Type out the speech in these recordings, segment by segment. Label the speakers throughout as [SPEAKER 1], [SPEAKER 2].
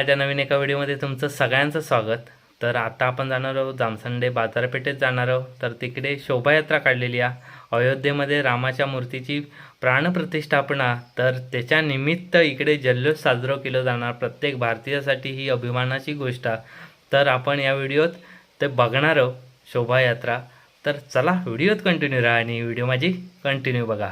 [SPEAKER 1] माझ्या नवीन एका व्हिडिओमध्ये तुमचं सगळ्यांचं स्वागत. तर आता आपण जाणार आहोत जामसंडे बाजारपेठेत जाणार आहोत. तर तिकडे शोभायात्रा काढलेली आहे. अयोध्येमध्ये रामाच्या मूर्तीची प्राणप्रतिष्ठापना. तर त्याच्या निमित्त इकडे जल्लोष साजरा केलं जाणार प्रत्येक भारतीयासाठी ही अभिमानाची गोष्ट. तर आपण या व्हिडिओत ते बघणार आहोत शोभायात्रा. तर चला व्हिडिओत कंटिन्यू राहा आणि व्हिडिओ माझी कंटिन्यू बघा.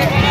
[SPEAKER 2] Thank you.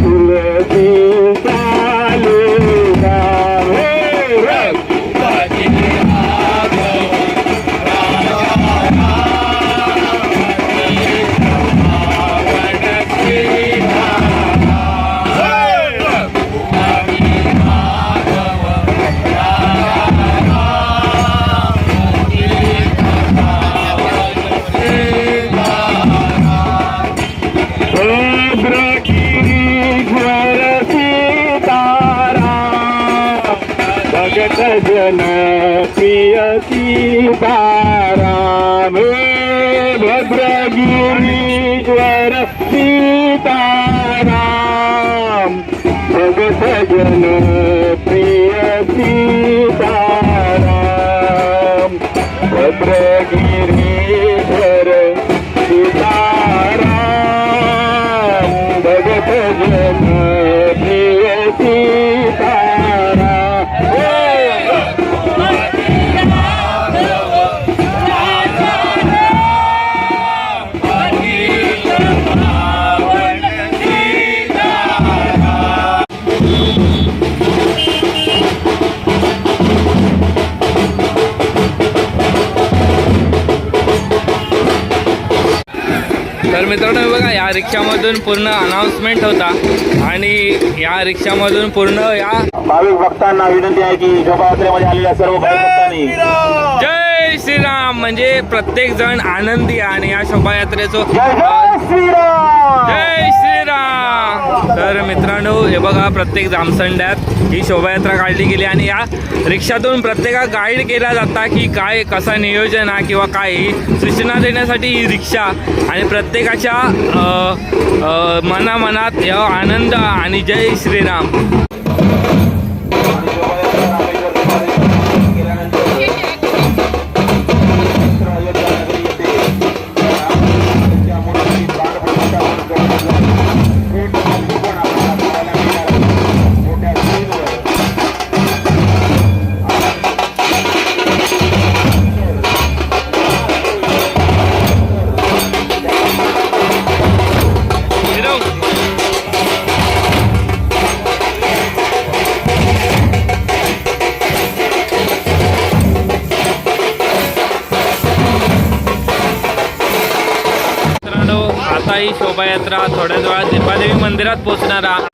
[SPEAKER 2] তুলে দিয়ে भगत जन प्रिय सीताराम हे भद्रगिरीश्वर सीताराम। भगत जन प्रिय सीताराम
[SPEAKER 1] या रिक्षामधून पूर्ण अनाऊन्समेंट होता. आणि या रिक्षामधून पूर्ण या
[SPEAKER 3] भाविक भक्तांना विनंती आहे की शोभायात्रेमध्ये आलेल्या सर्व भक्तांनी
[SPEAKER 1] जय श्रीराम! म्हणजे प्रत्येक जण आनंदी आहे आणि या शोभायात्रेचं
[SPEAKER 3] जय श्रीराम!
[SPEAKER 1] जय श्रीराम तर मित्रांनो हे बघा प्रत्येक जामसंड्यात ही शोभायात्रा काढली गेली आणि या रिक्षातून प्रत्येका गाईड केला जाता की काय कसा नियोजन आहे किंवा काय ही सूचना देण्यासाठी ही रिक्षा आणि प्रत्येकाच्या मनामनात या आनंद आणि जय श्रीराम.
[SPEAKER 3] なら。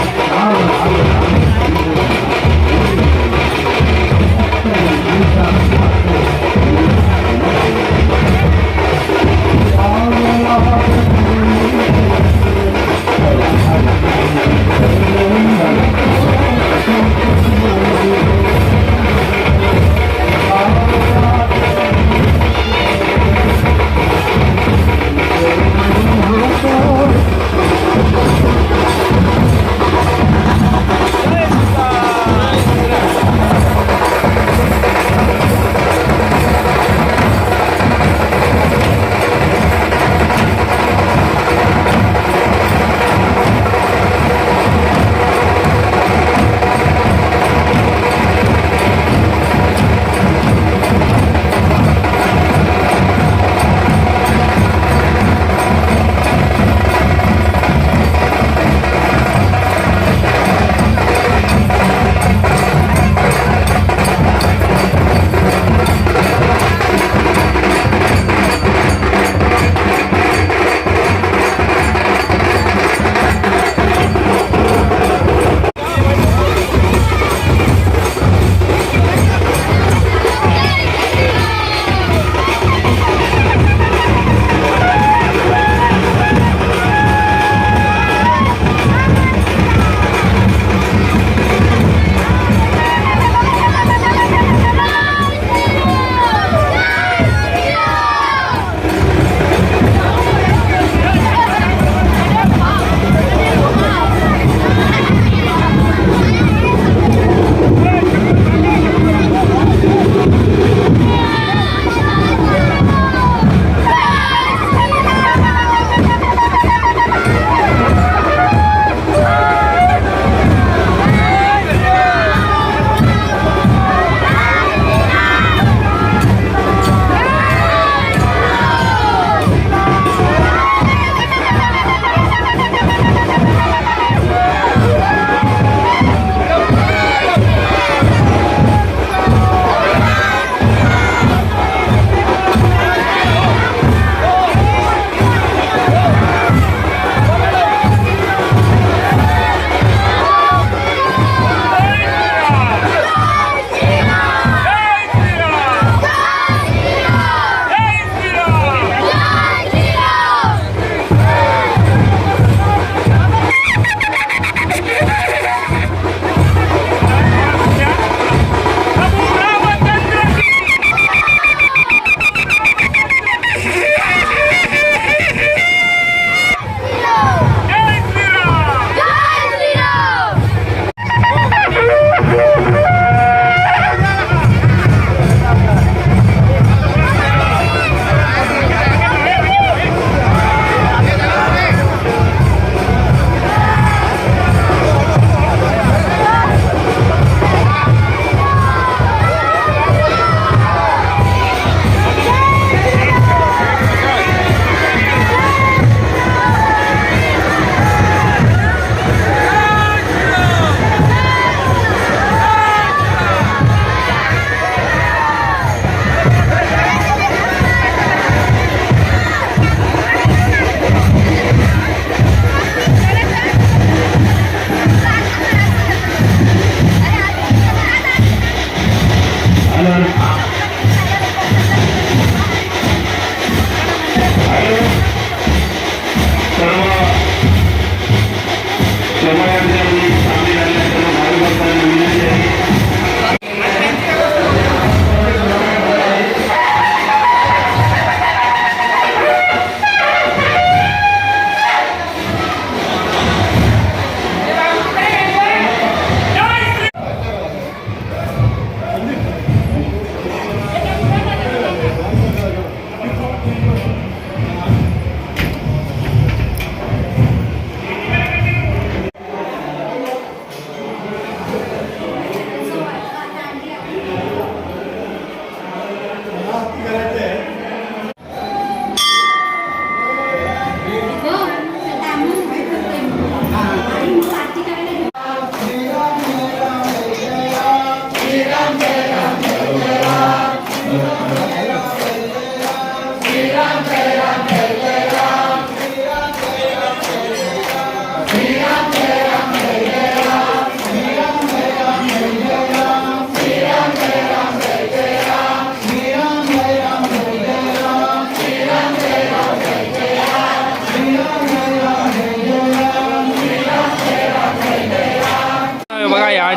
[SPEAKER 1] Thank you.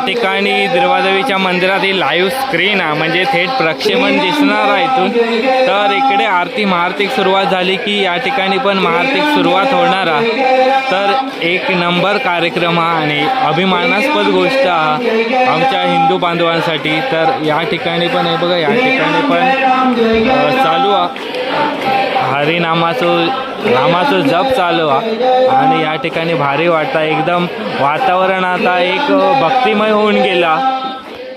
[SPEAKER 1] ठिकाणी दुर्वादेवीच्या मंदिरातील लाईव्ह स्क्रीन आहे. म्हणजे थेट प्रक्षेपण दिसणार आहे इथून. तर इकडे आरती महाआरतीक सुरुवात झाली की या ठिकाणी पण महाआरतीक सुरुवात होणार आहे. तर एक नंबर कार्यक्रम हा आणि अभिमानास्पद गोष्ट आमच्या हिंदू बांधवांसाठी. तर या ठिकाणी पण आहे बघा या ठिकाणी पण चालू आहे हरिनामाचं नामाचं जप चालू आणि या ठिकाणी भारी वाटतं एकदम वातावरण आता एक भक्तिमय होऊन गेला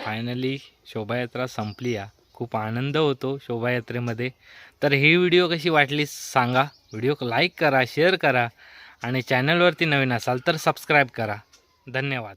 [SPEAKER 1] फायनली शोभायात्रा संपली या खूप आनंद होतो शोभायात्रेमध्ये. तर ही व्हिडिओ कशी वाटली सांगा. व्हिडिओ लाईक करा शेअर करा आणि चॅनलवरती नवीन असाल तर सबस्क्राईब करा. धन्यवाद.